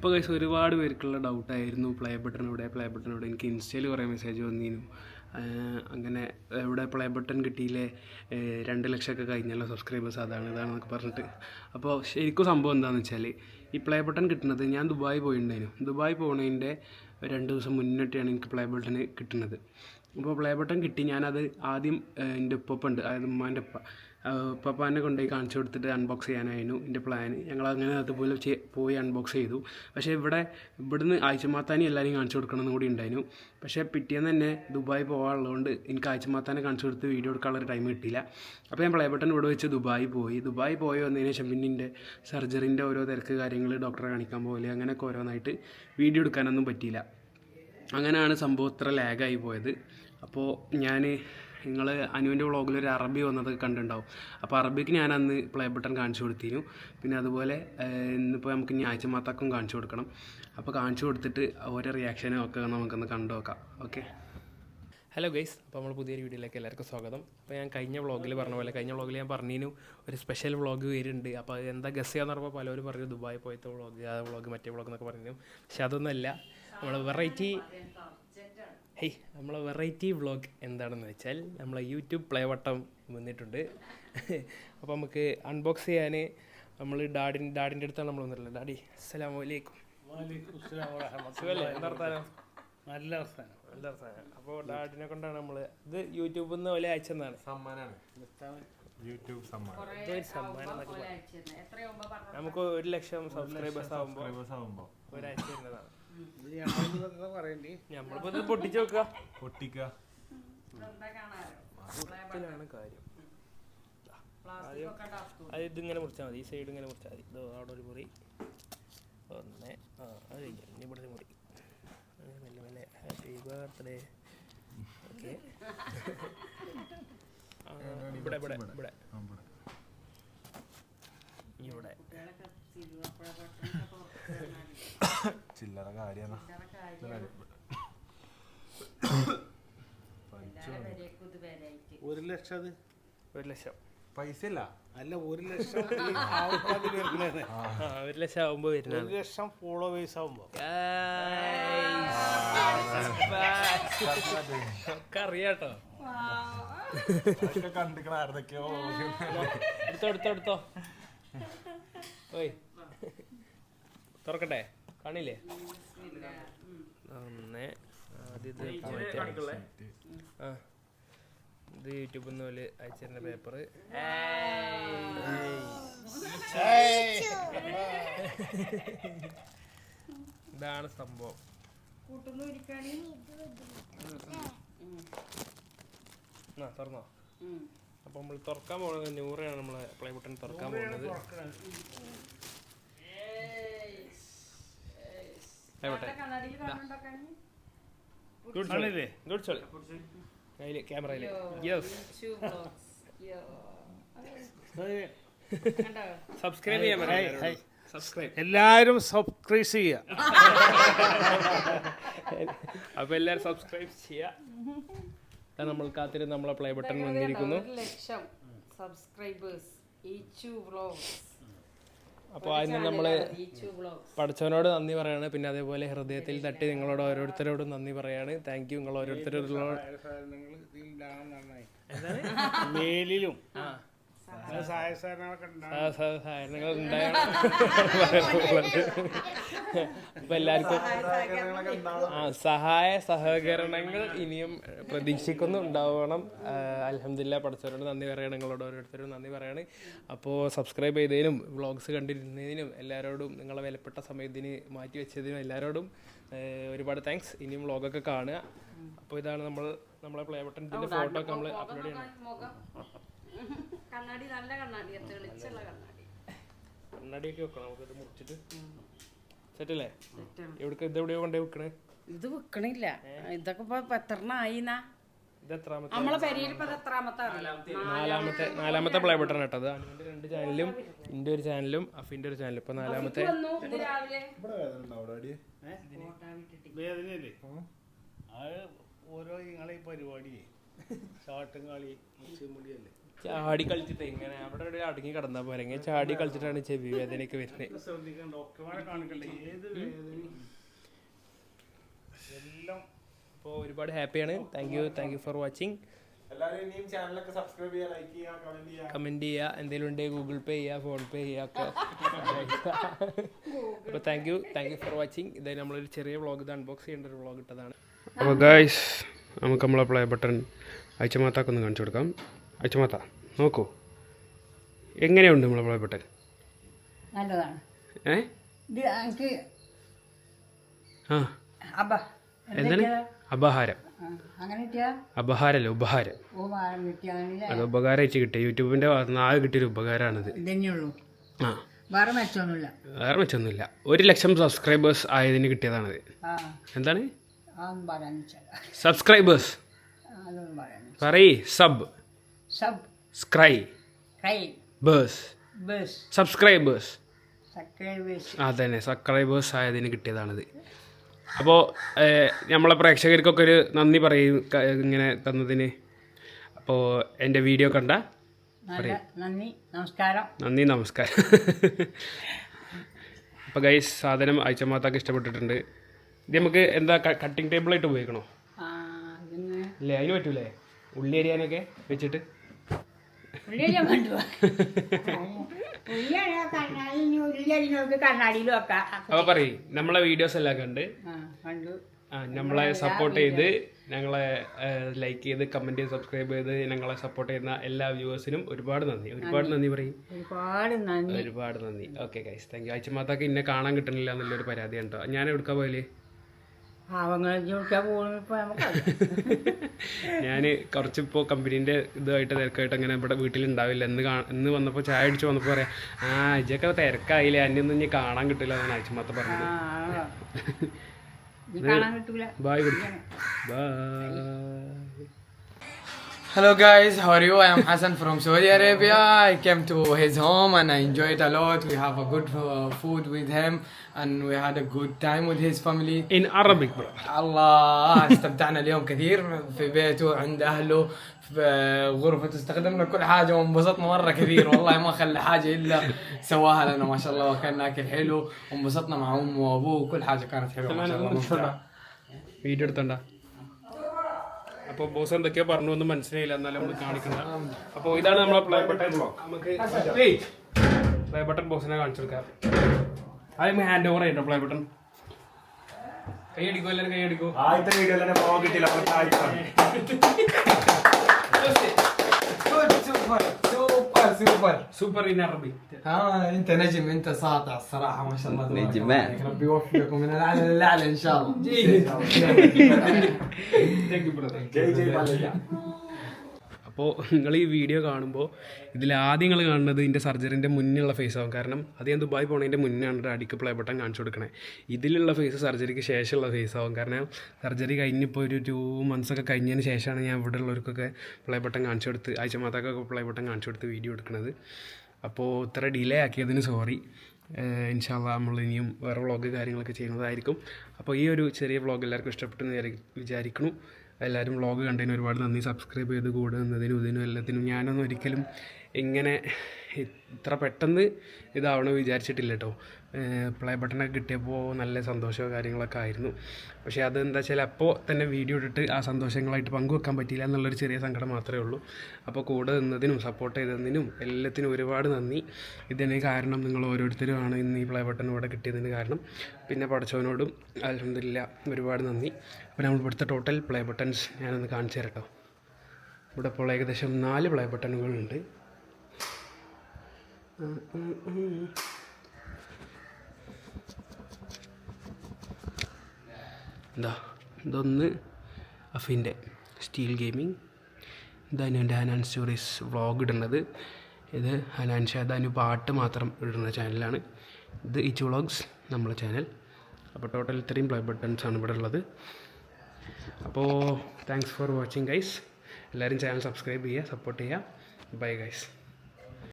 അപ്പോൾ ഗൈസ് ഒരുപാട് പേർക്കുള്ള ഡൗട്ടായിരുന്നു പ്ലേ ബട്ടൺ എവിടെ? പ്ലേ ബട്ടൺ എവിടെ? എനിക്ക് ഇൻസ്റ്റയിൽ കുറേ മെസ്സേജ് വന്നിരുന്നു അങ്ങനെ ഇവിടെ പ്ലേ ബട്ടൺ കിട്ടിയില്ലേ? രണ്ട് ലക്ഷമൊക്കെ കഴിഞ്ഞല്ലോ സബ്സ്ക്രൈബേഴ്സ് അതാണ് ഇതാണെന്നൊക്കെ പറഞ്ഞിട്ട്. അപ്പോൾ ശരിക്കും സംഭവം എന്താണെന്ന് വെച്ചാൽ ഈ പ്ലേ ബട്ടൺ കിട്ടുന്നത് ഞാൻ ദുബായ് പോയിട്ടുണ്ടായിരുന്നു ദുബായ് പോകുന്നതിന്റെ രണ്ട് ദിവസം മുന്നിട്ടാണ് എനിക്ക് പ്ലേ ബട്ടൺ കിട്ടുന്നത്. അപ്പോൾ പ്ലേ ബട്ടൺ കിട്ടി. ഞാനത് ആദ്യം എന്റെ ഉപ്പപ്പുണ്ട്. അതായത് ഉമ്മാന്റെ ഉപ്പ. ഉപ്പപ്പാനെ കൊണ്ടുപോയി കാണിച്ചു കൊടുത്തിട്ട് അൺബോക്സ് ചെയ്യാനായിരുന്നു എന്റെ പ്ലാൻ ഞങ്ങൾ അങ്ങനെ അതുപോലെ പോയി അൺബോക്സ് ചെയ്തു. പക്ഷേ ഇവിടെ ഇവിടുന്ന് ആഴ്ചമാത്താനി എല്ലാവരെയും കാണിച്ചു കൊടുക്കണമെന്ന് കൂടി ഉണ്ടായിരുന്നു. പക്ഷേ പിറ്റേന്ന് തന്നെ ദുബായ് പോകാനുള്ളതുകൊണ്ട് എനിക്ക് ആഴ്ചമാത്താനെ കാണിച്ചു കൊടുത്ത് വീഡിയോ എടുക്കാനുള്ള ടൈം കിട്ടിയില്ല. അപ്പോൾ ഞാൻ പ്ലേ ബട്ടൺ ഇവിടെ വെച്ച് ദുബായ് പോയി. ദുബായ് പോയി വന്നതിന് ശേഷം പിന്നെ എന്റെ സർജറിന്റെ ഓരോ തിരക്ക് കാര്യങ്ങൾ ഡോക്ടറെ കാണിക്കാൻ പോലെ അങ്ങനെയൊക്കെ ഓരോന്നായിട്ട് വീഡിയോ എടുക്കാനൊന്നും പറ്റിയില്ല. അങ്ങനെയാണ് സംഭവം ഇത്ര ലാഗായി പോയത്. അപ്പോൾ ഞാൻ നിങ്ങൾ അനുവിന്റെ വ്ളോഗിൽ ഒരു അറബി വന്നത് കണ്ടിട്ടുണ്ടാവും. അപ്പോൾ അറബിക്ക് ഞാൻ അന്ന് പ്ലേ ബട്ടൺ കാണിച്ചു കൊടുത്തിരുന്നു. പിന്നെ അതുപോലെ ഇന്നിപ്പോൾ നമുക്ക് ഞായച്ച മാത്താക്കും കാണിച്ചു കൊടുക്കണം. അപ്പോൾ കാണിച്ചു കൊടുത്തിട്ട് ഓരോ റിയാക്ഷനും ഒക്കെ നമുക്കൊന്ന് കണ്ടു നോക്കാം. ഓക്കെ ഹലോ ഗൈസ് അപ്പോൾ നമ്മൾ പുതിയൊരു വീഡിയോയിലേക്ക് എല്ലാവർക്കും സ്വാഗതം. അപ്പോൾ ഞാൻ കഴിഞ്ഞ വ്ളോഗിൽ പറഞ്ഞ പോലെ കഴിഞ്ഞ വ്ളോഗിൽ ഞാൻ പറഞ്ഞിനു ഒരു സ്പെഷ്യൽ വ്ളോഗ് വരുന്നുണ്ട്. അപ്പോൾ എന്താ ഗസ് ചെയ്യാന്ന് പറഞ്ഞപ്പോൾ പലരും പറഞ്ഞു ദുബായ് പോയത്തെ വ്ളോഗ് ആ വ്ളോഗ് മറ്റേ വ്ളോഗ് എന്നൊക്കെ പറഞ്ഞു പക്ഷേ അതൊന്നുമല്ല. നമ്മൾ വെറൈറ്റി ഹേയ് നമ്മളെ വെറൈറ്റി വ്ളോഗ് എന്താണെന്ന് വെച്ചാൽ നമ്മളെ യൂട്യൂബ് പ്ലേ വട്ടം വന്നിട്ടുണ്ട്. അപ്പോൾ നമുക്ക് അൺബോക്സ് ചെയ്യാൻ നമ്മൾ ഡാഡി ഡാഡിന്റെ അടുത്താണ് നമ്മൾ വന്നിട്ടുള്ളത്. ഡാഡി അസ്സലാമു വലൈക്കും നല്ല അവസ്ഥാനം നല്ല വർത്താനം. അപ്പോൾ ഡാഡിനെ കൊണ്ടാണ് നമ്മൾ ഇത് യൂട്യൂബിൽ നിന്ന് പോലെ അയച്ചെന്നാണ് സമ്മാനമാണ് യൂട്യൂബ് സമ്മാനം. സമ്മാനം. നമുക്ക് ഒരു ലക്ഷം സബ്സ്ക്രൈബേഴ്സ് ആകുമ്പോൾ സബ്സ്ക്രൈബേഴ്സ് ആവുമ്പോ. ഒരാഴ്ച വരുന്നതാണ്. നമ്മളിപ്പോൾ ഇത് പൊട്ടിച്ച് നോക്കുക പൊട്ടിക്ക. ഇതിലാണ് കാര്യം. അത് ഇതിങ്ങനെ മുറിച്ചാൽ മതി ഈ സൈഡ് ഇങ്ങനെ മുറിച്ചാൽ മതി. ഇതോ അവിടെ ഒരു മുറി. ഒന്ന് ആ അത് കഴിഞ്ഞു ഇനി ഇവിടെ ഒരു മുറി. അങ്ങനെ മെല്ലെ മെല്ലെ. ഹാപ്പി ബർത്ത്ഡേ ഓക്കെ ഇവിടെ ഇവിടെ ഇവിടെ? ഇവിടെ. ചില്ലറ കാര്യമാണ് ഒരു ലക്ഷം അത്? ഒരു ലക്ഷം. പൈസ ഇല്ല? അല്ല ഒരു ലക്ഷം വരുന്നത് ഒരു ലക്ഷം ആകുമ്പോൾ ഒരു വരുന്നതാണ് ലക്ഷം ഫോളോവേഴ്സ് ആവുമ്പോ. ഒക്കെ അറിയാട്ടോ കണ്ടിക്കണ ആരുതൊക്കെയോ എടുത്തോ എടുത്തോ എടുത്തോ. ഓയ്. തുറക്കട്ടെ? കാണില്ലേ? ഒന്ന് ആദ്യം ഇത് മാറ്റാം. ആ. ഇത് യൂട്യൂബിൽ നിന്ന് പോലെ അയച്ചിരുന്ന പേപ്പർ ഇതാണ് സംഭവം. ആ തുറന്നോ? അപ്പൊ നമ്മൾ തുറക്കാൻ പോകുന്നത് നൂറയാണ് നമ്മളെ പ്ലേ ബട്ടൺ തുറക്കാൻ പോകുന്നത് അതിൽ ക്യാമറയിൽ. യെസ്. സബ്സ്ക്രൈബ് ചെയ്യാൻ. സബ്സ്ക്രൈബ് എല്ലാരും സബ്സ്ക്രൈബ് ചെയ്യുക അപ്പൊ എല്ലാവരും സബ്സ്ക്രൈബ് ചെയ്യാം. നമ്മൾ കാത്തിരുന്ന് നമ്മളെ പ്ലേ ബട്ടൺ വന്നിരിക്കുന്നു ലക്ഷം സബ്സ്ക്രൈബേഴ്സ് ഈച്ചു വ്ളോഗ്സ് അപ്പോൾ അതിന് നമ്മൾ പഠിച്ചവനോട് നന്ദി പറയാണ്. പിന്നെ അതേപോലെ ഹൃദയത്തിൽ തട്ടി നിങ്ങളോട് ഓരോരുത്തരോടും നന്ദി പറയാണ്. താങ്ക് യു നിങ്ങൾ ഓരോരുത്തരോടും മേലിലും സഹായ സഹകരണങ്ങൾ അപ്പൊ എല്ലാവർക്കും സഹായ സഹകരണങ്ങൾ ഇനിയും പ്രതീക്ഷിക്കുന്നു ഉണ്ടാവണം. അലഹമില്ല പഠിച്ചവരോട് നന്ദി പറയണം നിങ്ങളോട് ഓരോരുത്തരും നന്ദി പറയാണ്. അപ്പോൾ സബ്സ്ക്രൈബ് ചെയ്തതിനും വ്ളോഗ്സ് കണ്ടിരുന്നതിനും എല്ലാവരോടും നിങ്ങളെ വിലപ്പെട്ട സമയത്തിന് മാറ്റി വെച്ചതിനും എല്ലാവരോടും ഒരുപാട് താങ്ക്സ്. ഇനിയും വ്ളോഗൊക്കെ കാണുക. അപ്പോൾ ഇതാണ് നമ്മൾ നമ്മളെ പ്ലേ ബട്ടന്റെ ഫോട്ടോ ഒക്കെ നമ്മൾ അപ്ലോഡ് ചെയ്യണം. കണ്ണാടി നല്ല കണ്ണാടി തെളിച്ചുള്ള കണ്ണാടി. കണ്ണാടിയൊക്കെ വെക്കണം നമുക്കിത് മുറിച്ചിട്ട്. സെറ്റല്ലേ? എവിടെ ഇത് എവിടെയോ കൊണ്ടേ വെക്കണേ? ഇത് വെക്കണില്ല. ഇതൊക്കെ ഇപ്പൊ എത്രാമത്തെ? നമ്മളെ പെരിയിൽ നാലാമത്തെ. നാലാമത്തെ പ്ലേ ബട്ടൺ കേട്ടത് അനുവിന്റെ രണ്ട് ചാനലും ഇന്റെ ഒരു ചാനലും അഫിന്റെ ഒരു ചാനലും ഇപ്പൊ നാലാമത്തെ ഓരോ നിങ്ങളെ ഈ പരിപാടിയെ. ചാടി കളിച്ചിട്ട് ഇങ്ങനെ അവിടെ ഇവിടെ അടങ്ങി കിടന്നാൽ പോരെ. ഇങ്ങനെ ചാടി കളിച്ചിട്ടാണ് ചെവി വേദനയൊക്കെ വരുന്നത് എല്ലാം ഇപ്പോ ഒരുപാട് ഹാപ്പിയാണ്. Thank you thank you for watching എല്ലാവരും ഇനിയും ചാനലൊക്കെ സബ്സ്ക്രൈബ് ചെയ്യുക ലൈക്ക് ചെയ്യുക കമന്റ് ചെയ്യുക. എന്തെങ്കിലും ഉണ്ടെങ്കിൽ ഗൂഗിൾ പേ ചെയ്യുക ഫോൺ പേ ചെയ്യുക ഒക്കെ. അപ്പോൾ thank you thank you for watching ഇതായി നമ്മളൊരു ചെറിയ വ്ളോഗ് ഇത് അൺബോക്സ് ചെയ്യേണ്ട ഒരു വ്ളോഗ് ഇട്ടതാണ്. അപ്പോൾ ഗായ്സ് നമുക്ക് നമ്മളെ പ്ലേ ബട്ടൺ അയച്ചമാത്താക്കൊന്ന് കാണിച്ചു കൊടുക്കാം. അയച്ചമാത്ത നോക്കൂ. എങ്ങനെയുണ്ട് നമ്മളെ പ്ലേ ബട്ടൺ നല്ലതാണ്. ഏ? ആ. എന്താണ്? അപഹാരം. അപഹാരമല്ല ഉപഹാരം. അത് ഉപകാരം വെച്ച് കിട്ടിയ യൂട്യൂബിന്റെ ആകെ കിട്ടിയൊരു ഉപകാരമാണിത് ആ. വേറെ മെച്ചൊന്നുമില്ല ഒരു ലക്ഷം സബ്സ്ക്രൈബേഴ്സ് ആയതിന് കിട്ടിയതാണത്. എന്താണ്? അതൊന്നും പറയാൻ സബ്സ്ക്രൈബേഴ്സ് അതൊന്നും പറയാൻ പറയ് sub sub സ്ക്രൈ cry birds subscribers subscribers അതന്നെ. സബ്സ്ക്രൈബേഴ്സ് ആയതിന് കിട്ടിയതാണിത്. അപ്പോൾ നമ്മളെ പ്രേക്ഷകർക്കൊക്കെ ഒരു നന്ദി പറയും ഇങ്ങനെ തന്നതിന്. അപ്പോൾ എന്റെ വീഡിയോ കണ്ട? നന്ദി നമസ്കാരം. നന്ദി നമസ്കാരം. അപ്പോൾ ഗൈസ് സാധനം അയച്ചമാത്താക്ക് ഇഷ്ടപ്പെട്ടിട്ടുണ്ട്. ഇത് നമുക്ക് എന്താ കട്ടിംഗ് ടേബിളായിട്ട് ഉപയോഗിക്കണോ? അല്ലേ അതിന് പറ്റൂലേ? ഉള്ളി അരിയാനൊക്കെ വെച്ചിട്ട്. അപ്പൊ പറ പറയും നമ്മളെ വീഡിയോസ് എല്ലാം കണ്ട്. ആ നമ്മളെ സപ്പോർട്ട് ചെയ്ത് ഞങ്ങളെ ലൈക്ക് ചെയ്ത് കമന്റ് ചെയ്ത് സബ്സ്ക്രൈബ് ചെയ്ത് ഞങ്ങളെ സപ്പോർട്ട് ചെയ്യുന്ന എല്ലാ വ്യൂവേഴ്സിനും ഒരുപാട് നന്ദി. ഒരുപാട് നന്ദി പറയും. ഒരുപാട് നന്ദി. ഒരുപാട് നന്ദി. ഓക്കെ ഗൈസ് താങ്ക് യു അയച്ചമാത്താക്ക് ഇന്നെ കാണാൻ കിട്ടണില്ല എന്നുള്ളൊരു പരാതി ഉണ്ടോ ഞാൻ എടുക്കാൻ പോയാലേ? ചോദിക്കാൻ ഞാൻ കുറച്ചിപ്പോൾ കമ്പനീന്റെ ഇതുമായിട്ട് തിരക്കായിട്ട് അങ്ങനെ ഇവിടെ വീട്ടിലുണ്ടാവില്ല. എന്ന് കാ ഇന്ന് വന്നപ്പോൾ ചായ അടിച്ച് വന്നപ്പോൾ പറയാം ആ ഇജൊക്കെ തിരക്കായില്ല? എന്നെ ഒന്നും ഇനി കാണാൻ കിട്ടില്ല എന്നാണ് ആഴ്ചമാത്ത പറഞ്ഞത്. Bye bye. Hello guys, how are you? I am Hassan from Saudi Arabia. I came to his home and I enjoyed a lot. We have a good uh, food with him. and we had a good time with his family. In Arabic bro الله استمتعنا اليوم كثير في بيته عند اهله في غرفته استخدمنا كل حاجه وانبسطنا مره كثير والله ما خلى حاجه الا سواها لنا ما شاء الله وكان اكل حلو وانبسطنا مع امه وابوه وكل حاجه كانت حلوه ما شاء الله ممتعه video എടുത്തണ്ട അപ്പോൾ boss എന്തൊക്കെയോ പറഞ്ഞു ഒന്നും മനസ്സിലായില്ല എന്നാലും നമ്മൾ കാണിക്കണ്ട അപ്പോൾ ഇതാണ് നമ്മളെ പ്ലേ ബട്ടൺ നമുക്ക് പ്ലേ ബട്ടൺ ബോസിനെ കാണിച്ചു കൊടുക്കാം ആദ്യം ഹാൻഡ് ഓവർ ചെയ്യട്ടോ പ്ലേ ബട്ടൺ കൈ അടിക്കോ എല്ലാവരും കൈ അടിക്കോ ആദ്യത്തെ വീഡിയോയിൽ തന്നെ പോകാൻ കിട്ടിയില്ല അപ്പോൾ താഴ്ത്താണ് سوبر سوبر سوبر സൂപ്പർ ഇൻ അറബി ها انت نجم انت ساطع الصراحه ما شاء الله نجمان ربي يوفقك ومن الاعلى للاعلى ان شاء الله താങ്ക് യു ബ്രദർ ജയ് ജയ് മല്ലയ്യ അപ്പോൾ നിങ്ങൾ ഈ വീഡിയോ കാണുമ്പോൾ ഇതിൽ ആദ്യം നിങ്ങൾ കാണുന്നത് ഇതിന്റെ സർജറിന്റെ മുന്നിലുള്ള ഫേസ് ആവും. കാരണം അത് ഞാൻ ദുബായ് പോണതിന്റെ മുന്നാണ് അടിക്ക് പ്ലേ ബട്ടൺ കാണിച്ചു കൊടുക്കണേ. ഇതിലുള്ള ഫേസ് സർജറിക്ക് ശേഷമുള്ള ഫേസ് ആവും. കാരണം സർജറി കഴിഞ്ഞിപ്പോൾ ഒരു ടു മന്ത്സ് ഒക്കെ കഴിഞ്ഞതിന് ശേഷമാണ് ഞാൻ ഇവിടെ ഉള്ളവർക്കൊക്കെ പ്ലേ ബട്ടൺ കാണിച്ചു കൊടുത്ത് ആഴ്ച മാതാക്കൊക്കെ പ്ലേ ബട്ടൺ കാണിച്ചു കൊടുത്ത് വീഡിയോ എടുക്കുന്നത് അപ്പോൾ ഇത്ര ഡിലേ ആക്കിയതിന് സോറി ഇൻഷാല്ല നമ്മൾ ഇനിയും വേറെ വ്ളോഗ് കാര്യങ്ങളൊക്കെ ചെയ്യുന്നതായിരിക്കും. അപ്പോൾ ഈ ഒരു ചെറിയ വ്ളോഗ് എല്ലാവർക്കും ഇഷ്ടപ്പെട്ടെന്ന് വിചാരി- വിചാരിക്കുന്നു. എല്ലാവരും വ്ളോഗ് കണ്ടതിന് ഒരുപാട് നന്ദി. സബ്സ്ക്രൈബ് ചെയ്ത് കൂടെ നിന്നതിനും ഇതിനും എല്ലാത്തിനും ഞാനൊന്നും ഒരിക്കലും ഇങ്ങനെ ഇത്ര പെട്ടെന്ന് ഇതാവണം വിചാരിച്ചിട്ടില്ല കേട്ടോ പ്ലേ ബട്ടണൊക്കെ കിട്ടിയപ്പോൾ നല്ല സന്തോഷമോ കാര്യങ്ങളൊക്കെ ആയിരുന്നു. പക്ഷേ അതെന്താ വെച്ചാൽ അപ്പോൾ തന്നെ വീഡിയോ ഇട്ടിട്ട് ആ സന്തോഷങ്ങളായിട്ട് പങ്കുവെക്കാൻ പറ്റിയില്ല എന്നുള്ളൊരു ചെറിയ സങ്കടം മാത്രമേ ഉള്ളൂ. അപ്പോൾ കൂടെ നിന്നതിനും സപ്പോർട്ട് ചെയ്തതിനും എല്ലാത്തിനും ഒരുപാട് നന്ദി. ഇതിന് കാരണം നിങ്ങൾ ഓരോരുത്തരുമാണ് ഇന്ന് ഈ പ്ലേ ബട്ടൺ ഇവിടെ കിട്ടിയതിന് കാരണം. പിന്നെ പഠിച്ചവനോടും അലഹമില്ല ഒരുപാട് നന്ദി. അപ്പോൾ നമ്മൾ ഇവിടുത്തെ ടോട്ടൽ പ്ലേ ബട്ടൺസ് ഞാനൊന്ന് കാണിച്ചു തരട്ടോ. ഇവിടെ ഇപ്പോൾ ഏകദേശം നാല് പ്ലേ ബട്ടണുകളുണ്ട് എന്താ ഇതൊന്ന് അഫിന്റെ സ്റ്റീൽ ഗെയിമിങ്. ഇതാണ് എന്റെ ഹനാൻ സ്റ്റോറീസ് വ്ളോഗ് ഇടുന്നത്. ഇത് ഹനാൻ ഷാദാനു പാട്ട് മാത്രം ഇടുന്ന ചാനലാണ്. ഇത് ഇച്ച് വ്ളോഗ്സ് നമ്മളെ ചാനൽ. അപ്പോൾ ടോട്ടൽ ഇത്രയും പ്ലേ ബട്ടൺസ് ആണ് ഇവിടെ ഉള്ളത്. അപ്പോൾ താങ്ക്സ് ഫോർ വാച്ചിങ് ഗൈസ് എല്ലാവരും ചാനൽ സബ്സ്ക്രൈബ് ചെയ്യുക സപ്പോർട്ട് ചെയ്യുക. Bye guys